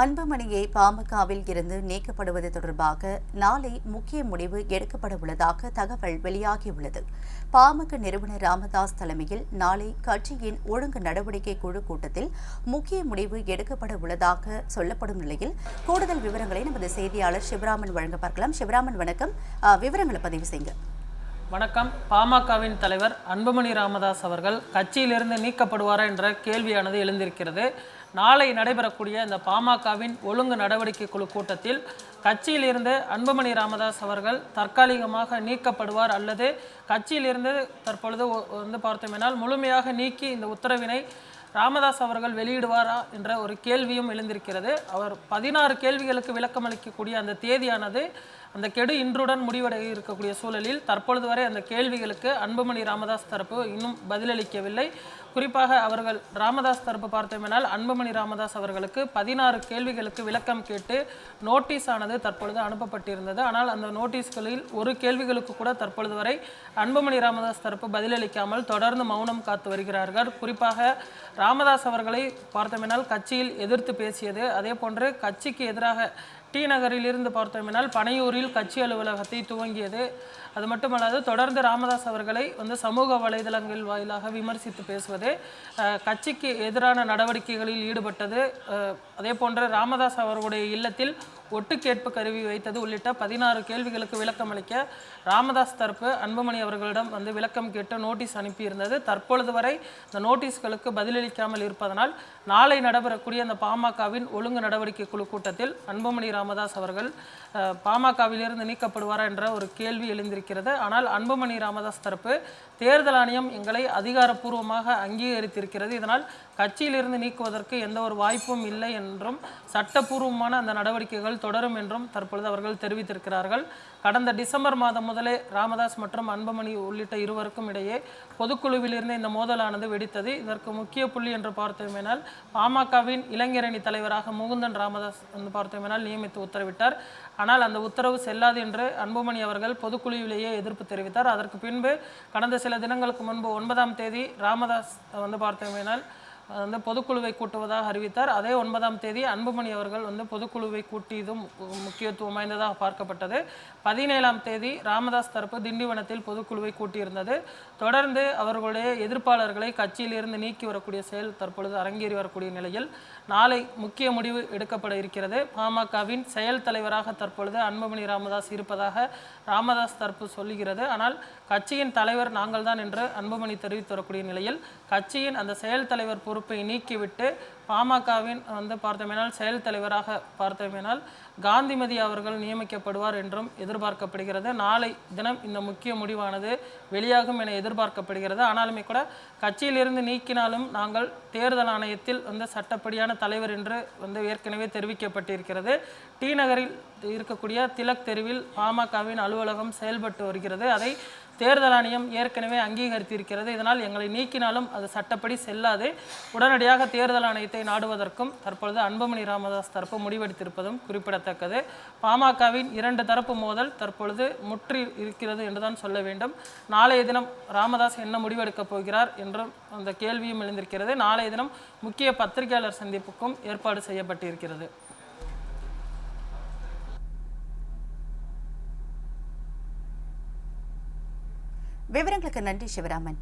அன்புமணியை பாமகவில் இருந்து நீக்கப்படுவது தொடர்பாக நாளை முக்கிய முடிவு எடுக்கப்பட உள்ளதாக தகவல் வெளியாகியுள்ளது. பாமக நிறுவனர் ராமதாஸ் தலைமையில் நாளை கட்சியின் ஒழுங்கு நடவடிக்கை குழு கூட்டத்தில் முக்கிய முடிவு எடுக்கப்பட உள்ளதாக சொல்லப்படும் நிலையில் கூடுதல் விவரங்களை நமது செய்தியாளர் சிவராமன் வழங்க பார்க்கலாம். சிவராமன் வணக்கம். விவரங்களை பதிவு செய்யுங்க. வணக்கம். பாமகவின் தலைவர் அன்புமணி ராமதாஸ் அவர்கள் கட்சியிலிருந்து நீக்கப்படுவாரா என்ற கேள்வியானது எழுந்திருக்கிறது. நாளை நடைபெறக்கூடிய இந்த பாமகவின் ஒழுங்கு நடவடிக்கை குழு கூட்டத்தில் கட்சியிலிருந்து அன்புமணி ராமதாஸ் அவர்கள் தற்காலிகமாக நீக்கப்படுவார் அல்லது கட்சியிலிருந்து தற்பொழுது வந்து பார்த்தோமேனால் முழுமையாக நீக்கி இந்த உத்தரவினை ராமதாஸ் அவர்கள் வெளியிடுவாரா என்ற ஒரு கேள்வியும் எழுந்திருக்கிறது. அவர் பதினாறு கேள்விகளுக்கு விளக்கம் அளிக்கக்கூடிய அந்த தேதியானது அந்த கெடு இன்றுடன் முடிவடைய இருக்கக்கூடிய சூழலில் தற்பொழுது வரை அந்த கேள்விகளுக்கு அன்புமணி ராமதாஸ் தரப்பு இன்னும் பதிலளிக்கவில்லை. குறிப்பாக அவர்கள் ராமதாஸ் தரப்பு பார்த்தோமெனால் அன்புமணி ராமதாஸ் அவர்களுக்கு பதினாறு கேள்விகளுக்கு விளக்கம் கேட்டு நோட்டீஸ் ஆனது தற்பொழுது அனுப்பப்பட்டிருந்தது. ஆனால் அந்த நோட்டீஸ்களில் ஒரு கேள்விகளுக்கு கூட தற்பொழுது வரை அன்புமணி ராமதாஸ் தரப்பு பதிலளிக்காமல் தொடர்ந்து மௌனம் காத்து வருகிறார்கள். குறிப்பாக ராமதாஸ் அவர்களை பார்த்தோமெனால் கட்சியில் எதிர்த்து பேசியது. அதே போன்று கட்சிக்கு எதிராக டி நகரில் இருந்து பார்த்தோமெனால் பனையூரில் கட்சி அலுவலகத்தை துவங்கியது. அது மட்டுமல்லாது தொடர்ந்து ராமதாஸ் அவர்களை வந்து சமூக வலைதளங்கள் வாயிலாக விமர்சித்து பேசுவது கட்சிக்கு எதிரான நடவடிக்கைகளில் ஈடுபட்டது அதே போன்று ராமதாஸ் அவர்களுடைய இல்லத்தில் ஒட்டு கேட்பு கருவி வைத்தது உள்ளிட்ட பதினாறு கேள்விகளுக்கு விளக்கம் அளிக்க ராமதாஸ் தரப்பு அன்புமணி அவர்களிடம் வந்து விளக்கம் கேட்டு நோட்டீஸ் அனுப்பியிருந்தது. தற்பொழுது வரை இந்த நோட்டீஸ்களுக்கு பதிலளிக்காமல் இருப்பதனால் நாளை நடைபெறக்கூடிய அந்த பாமகவின் ஒழுங்கு நடவடிக்கை குழு கூட்டத்தில் அன்புமணி ராமதாஸ் அவர்கள் பாமகவிலிருந்து நீக்கப்படுவாரா என்ற ஒரு கேள்வி எழுந்திருக்கிறது. ஆனால் அன்புமணி ராமதாஸ் தரப்பு தேர்தல் ஆணையம் எங்களை அதிகாரப்பூர்வமாக அங்கீகரித்திருக்கிறது. இதனால் கட்சியிலிருந்து நீக்குவதற்கு எந்த ஒரு வாய்ப்பும் இல்லை என்றும் சட்டப்பூர்வமான அந்த நடவடிக்கைகள் தொடரும் என்றும் தற்பொழுது அவர்கள் தெரிவித்திருக்கிறார்கள். கடந்த டிசம்பர் மாதம் முதலே ராமதாஸ் மற்றும் அன்புமணி உள்ளிட்ட இருவருக்கும் இடையே பொதுக்குழுவிலிருந்து இந்த மோதலானது வெடித்தது. இதற்கு முக்கிய புள்ளி என்று பார்த்தோமேனால் பாமகவின் இளைஞரணி தலைவராக முகுந்தன் ராமதாஸ் என்று பார்த்தோமேனால் நியமித்து உத்தரவிட்டார். ஆனால் அந்த உத்தரவு செல்லாது என்று அன்புமணி அவர்கள் பொதுக்குழுவிலேயே எதிர்ப்பு தெரிவித்தார். அதற்கு பின்பு கடந்த சில தினங்களுக்கு முன்பு ஒன்பதாம் தேதி ராமதாஸ் வந்து பார்த்தோமேனால் வந்து பொதுக்குழுவை கூட்டுவதாக அறிவித்தார். அதே ஒன்பதாம் தேதி அன்புமணி அவர்கள் வந்து பொதுக்குழுவை கூட்டியதும் முக்கியத்துவம் வாய்ந்ததாக பார்க்கப்பட்டது. பதினேழாம் தேதி ராமதாஸ் தரப்பு திண்டிவனத்தில் பொதுக்குழுவை கூட்டியிருந்தது. தொடர்ந்து அவர்களுடைய எதிர்ப்பாளர்களை கட்சியிலிருந்து நீக்கி வரக்கூடிய செயல் தற்பொழுது அரங்கேறி வரக்கூடிய நிலையில் நாளை முக்கிய முடிவு எடுக்கப்பட இருக்கிறது. பாமகவின் செயல் தலைவராக தற்பொழுது அன்புமணி ராமதாஸ் இருப்பதாக ராமதாஸ் தரப்பு சொல்லுகிறது. ஆனால் கட்சியின் தலைவர் நாங்கள்தான் என்று அன்புமணி தெரிவித்து வரக்கூடிய நிலையில் கட்சியின் அந்த செயல் தலைவர் பொறுப்பை நீக்கிவிட்டு பாமகவின் வந்து பார்த்தோமேனால் செயல் தலைவராக பார்த்தோமேனால் காந்திமதி அவர்கள் நியமிக்கப்படுவார் என்றும் எதிர்பார்க்கப்படுகிறது. நாளை தினம் இந்த முக்கிய முடிவானது வெளியாகும் என எதிர்பார்க்கப்படுகிறது. ஆனாலுமே கூட கட்சியிலிருந்து நீக்கினாலும் நாங்கள் தேர்தல் ஆணையத்தில் வந்து சட்டப்படியான தலைவர் என்று வந்து ஏற்கனவே தெரிவிக்கப்பட்டிருக்கிறது. டி நகரில் இருக்கக்கூடிய திலக் தெருவில் பாமகவின் அலுவலகம் செயல்பட்டு வருகிறது. அதை தேர்தல் ஆணையம் ஏற்கனவே அங்கீகரித்திருக்கிறது. இதனால் எங்களை நீக்கினாலும் அது சட்டப்படி செல்லாது. உடனடியாக தேர்தல் ஆணையத்தை நாடுவதற்கும் தற்பொழுது அன்புமணி ராமதாஸ் தரப்பு முடிவெடுத்திருப்பதும் குறிப்பிடத்தக்கது. பாமகவின் இரண்டு தரப்பு மோதல் தற்பொழுது முற்றி இருக்கிறது என்றுதான் சொல்ல வேண்டும். நாளைய தினம் ராமதாஸ் என்ன முடிவெடுக்கப் போகிறார் என்றும் அந்த கேள்வியும் எழுந்திருக்கிறது. நாளைய தினம் முக்கிய பத்திரிகையாளர் சந்திப்புக்கும் ஏற்பாடு செய்யப்பட்டிருக்கிறது. விவரங்களுக்கு நன்றி சிவராமன்.